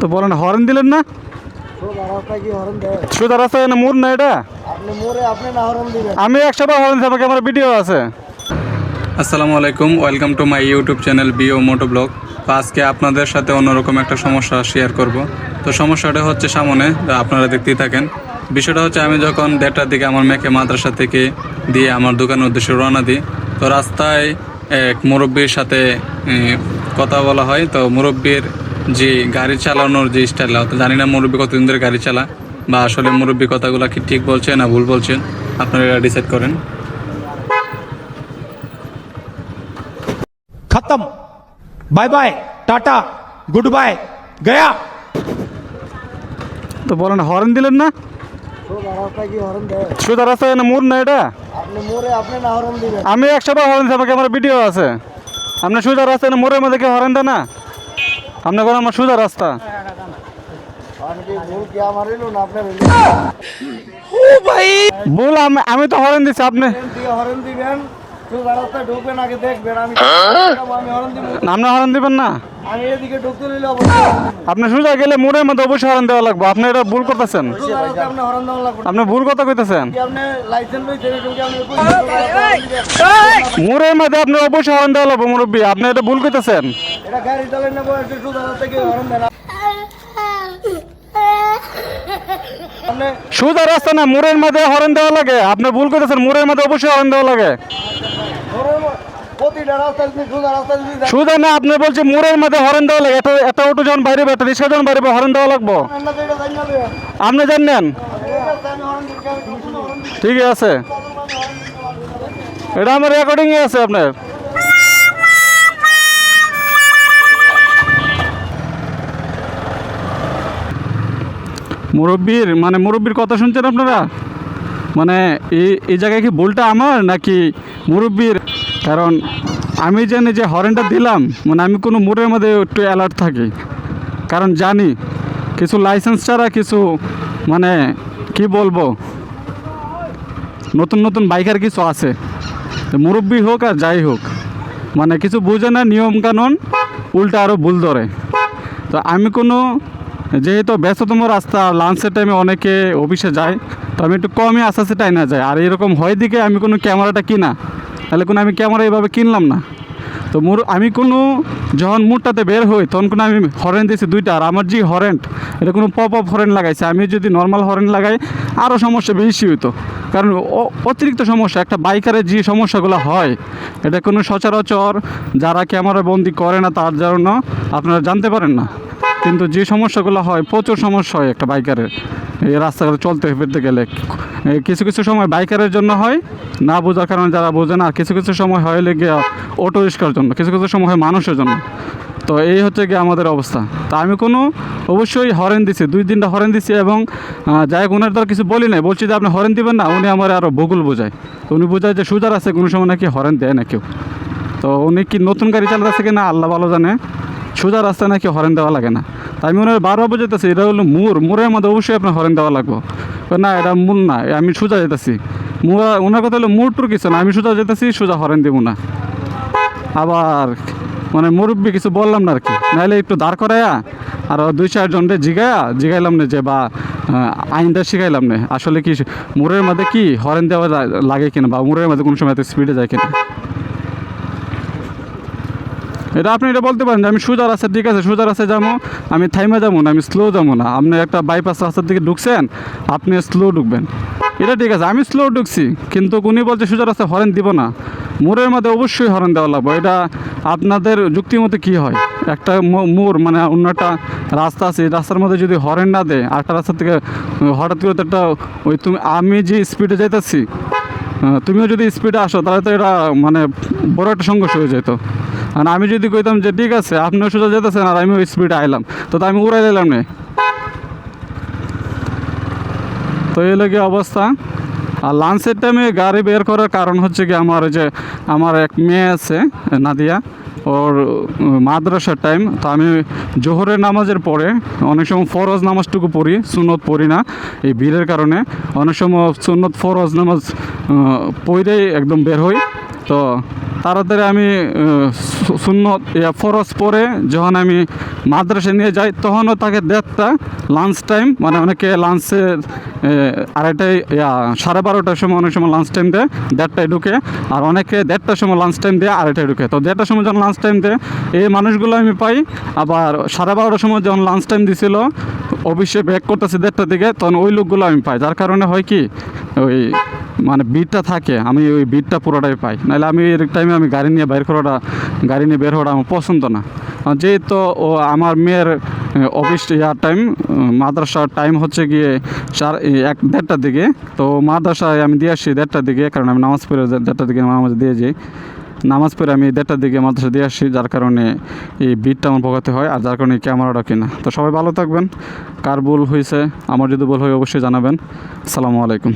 তো বলেন হরেন দিলেন না? সোজা রাস্তায় না মোড় না এটা? আমি একশো বার হরেন দিচ্ছি, আমার ভিডিও আছে। আসসালামু আলাইকুম welcome to my YouTube channel bio মোটো ব্লগ। আজকে আপনাদের সাথে অন্যরকম একটা সমস্যা শেয়ার করব। তো সমস্যাটা হচ্ছে সামনে আপনারা দেখতেই থাকেন। বিষয়টা হচ্ছে আমি যখন দেড়টার দিকে আমার মেয়েকে মাদ্রাসা থেকে দিয়ে আমার দোকানের উদ্দেশ্যে রওনা দিই তো রাস্তায় এক মুরব্বীর সাথে কথা বলা হয়। তো মুরব্বীর যে গাড়ি চালানোর যে স্টাইলটা অর্থাৎ জানি না মুরব্বী কতদিন ধরে গাড়ি চালা বা আসলে মুরব্বী কথাগুলো কি ঠিক বলছে না ভুল বলছেন আপনারা ডিসাইড করেন। খতম। বাই বাই টাটা গুড বাই গয়া। তো বলেন হর্ন দিলেন না? না না এটা? আমি একসাথে বার হর্ন আমার ভিডিও আছে। আপনি সুদার রাস্তায় মোড়ের মধ্যে কি হর্ন দেন না? আপনার কোনো আমার সোজা রাস্তা। ভুল, আমি আমি তো হরেন দিচ্ছি আপনি হরন দিবেন হরণ। আপনি গেলে মধ্যে অবশ্যই হরেন দেওয়া লাগবে। আপনি এটা ভুল করতেছেন। আপনি ভুল কথা হরণ মধ্যে হরেন দেওয়া লাগবে, মুরব্বী। আপনি এটা ভুল করতেছেন এটা গাড়ি চালান না বয়সে সোজা রাস্তায় কি হরন দেন আপনি সোজা রাস্তা না মোড়ের মধ্যে হরেন দেওয়া লাগে। আপনি ভুল করতেছেন মোড়ের মধ্যে অবশ্যই হরেন দেওয়া লাগে। সোজা না আপনি বলছে মোড়ের মধ্যে হরেন দেওয়া লাগে। একটা একটা অটো যখন বাইরে একটা রিক্সা যখন বাইরে হরেন দেওয়া লাগবো। আপনি জানেন? ঠিক আছে। এটা আমার রেকর্ডিংয়ে আছে আপনার। মুরব্বীর মানে মুরব্বীর কথা শুনছেন আপনারা? মানে এই এই জায়গায় কি ভুলটা আমার নাকি মুরব্বীর? কারণ আমি জানি যে হরেনটা দিলাম মানে আমি কোনো মোড়ের মধ্যে একটু অ্যালার্ট থাকি। কারণ জানি, কিছু লাইসেন্স ছাড়া কিছু মানে কি বলব? নতুন নতুন বাইকার কিছু আছে। মুরব্বী হোক আর যাই হোক মানে কিছু বুঝে না নিয়মকানুন উল্টা আরও ভুল ধরে। তো আমি কোনো যেহেতু ব্যস্ততম রাস্তা লাঞ্চের টাইমে অনেকে অফিসে যায়, তো আমি একটু কমই আস্তে আস্তে টাইনা যায় আর এরকম হয় দিকে আমি কোনো ক্যামেরাটা কিনা, তাহলে কোনো আমি ক্যামেরা এইভাবে কিনলাম না। তো মোর, আমি কোনো, যখন মুডটাতে বের হই, তখন কোনো আমি হরেন দিয়েছি দুইটা, আর আমার যে হরেন্ট এটা কোনো পপ আপ হরেন লাগাইছে। আমি যদি নর্মাল হরেন লাগাই আরও সমস্যা বেশি হইতো। কারণ অতিরিক্ত সমস্যা, একটা বাইকারের যে সমস্যাগুলো হয়, এটা কোনো সচরাচর যারা ক্যামেরা বন্দি করে না, তার জন্য আপনারা জানতে পারেন না। কিন্তু যে সমস্যাগুলো হয়, প্রচুর সমস্যা হয় একটা বাইকারের। এই রাস্তাঘাটে চলতে ফিরতে গেলে। কিছু কিছু সময় বাইকারের জন্য হয়, না বোঝার কারণে যারা বোঝে না কিছু কিছু সময় হয় লেগে অটো রিক্সার জন্য, কিছু কিছু সময় হয় মানুষের জন্য। তো এই হচ্ছে গিয়ে আমাদের অবস্থা। তা আমি কোনো, অবশ্যই হরেন দিছি, দুই দিনটা হরেন দিছি এবং যাই ওনার আর কিছু বলি নাই। বলছি যে আপনি হরেন দিবেন না, উনি আমার আরও ভূগোল বোঝায়। তো উনি বোঝায় যে সুজার আছে, কোনো সময় নাকি হরেন দেয় না কেউ। তো উনি কি নতুন গাড়ি চালাতেছে কিনা, আল্লাহ ভালো জানে। সোজা রাস্তায় নাকি হরেন দেওয়া লাগে না। তাই আমি ওনার বারবার বোঝাইতেছি এটা হলো মুর মুরের মধ্যে অবশ্যই আপনার হরেন দেওয়া লাগবো। না, এটা মুর না, আমি সোজা যেতেছি মুরা ওনার কথা হলো মুর টুর কিছু না, আমি সোজা যেতেছি সোজা হরেন দেবো না। আবার মানে মুরব্বী কিছু বললাম না আর কি। নাহলে একটু দাঁড় করাইয়া আর দুই চারজনরে জিগায়া, জিগাইলাম না যে বা আইনটা শিখাইলাম না। আসলে কি মুরের মধ্যে কি হরেন দেওয়া লাগে কিনা, বা মুরের মধ্যে কোনো সময় স্পিডে যায় কিনা। এটা আপনি এটা বলতে পারেন যে আমি সোজা রাস্তা ঠিক আছে সোজা রাস্তায় যাব, আমি থাইমা যাব না, আমি স্লো যাব না। আপনি একটা বাইপাস রাস্তার দিকে ঢুকছেন, আপনি স্লো ঢুকবেন। এটা ঠিক আছে, আমি স্লো ঢুকছি, কিন্তু উনি বলছে সোজা রাস্তায় হরেন দিব না। মোড়ের মধ্যে অবশ্যই হরেন দেওয়া লাগবে। এটা আপনাদের যুক্তির মতো কী হয়? একটা মোড় মানে অন্য একটা রাস্তা আছে রাস্তার মধ্যে যদি হরেন না দেয়, আরেকটা রাস্তা থেকে হঠাৎ করে তো একটা ওই তুমি, আমি যে স্পিডে যাইতেছি তুমিও যদি স্পিডে আসো, তাহলে তো এটা মানে বড় একটা সংঘর্ষ হয়ে যেত আর আমি যদি কইতাম যে, ঠিক আছে, আপনিও সোজা যেতেছেন আর আমিও স্পিডে আইলাম। তো আমি উড়াই দিলাম না। তো এই লাগে অবস্থা। আর লাঞ্চের টাইমে গাড়ি বের করার কারণ হচ্ছে কি আমার ওই যে, আমার এক মেয়ে আছে, নাদিয়া। ওর মাদ্রাসার টাইম তো আমি জোহরের নামাজের পরে অনেক সময় ফরজ নামাজটুকু পড়ি সুনত পড়ি না, এই ভিড়ের কারণে। অনেক সময় সুনত ফরজ নামাজ পড়েই একদম বের হই। তো তাড়াতাড়ি আমি শূন্য ফরস পরে যখন আমি মাদ্রাসা নিয়ে যাই তখনও তাকে দেড়টা লাঞ্চ টাইম মানে অনেকে লাঞ্চের ইয়া, সাড়ে বারোটার সময় অনেক সময় লাঞ্চ টাইম দেয় দেড়টায় ঢুকে। আর অনেকে দেড়টার সময় লাঞ্চ টাইম দেয় আড়াইটায় ঢুকে। তো দেড়টার সময় যখন লাঞ্চ টাইম দেয় এই মানুষগুলো আমি পাই। আবার সাড়ে বারোটার সময় যখন লাঞ্চ টাইম দিছিল অফিসে ব্যাক করতেছে দেড়টার দিকে তখন ওই লোকগুলো আমি পাই। যার কারণে হয় কি ওই মানে বিটটা থাকে, আমি ওই বিটটা পুরোটাই পাই। নাহলে আমি এর টাইমে আমি গাড়ি নিয়ে বের করাটা, গাড়ি নিয়ে বের হওয়াটা আমার পছন্দ না। যেহেতু ও আমার মেয়ের অফিস ইয়ার টাইম মাদ্রাসার টাইম হচ্ছে গিয়ে চার এক, দেড়টার দিকে। তো মাদ্রাসায় আমি দিয়ে আসি দেড়টার দিকে, কারণ আমি নামাজ পড়ে দেড়টার দিকে নামাজ দিয়ে যাই। নামাজ পড়ে আমি দেড়টার দিকে মাদ্রাসা দিয়ে আসি, যার কারণে এই বিটটা আমার পোকাতে হয়, আর যার কারণে ক্যামেরাটা কিনা। তো সবাই ভালো থাকবেন। কার ভুল হয়েছে, আমার যদি ভুল হয় অবশ্যই জানাবেন। আসসালামু আলাইকুম।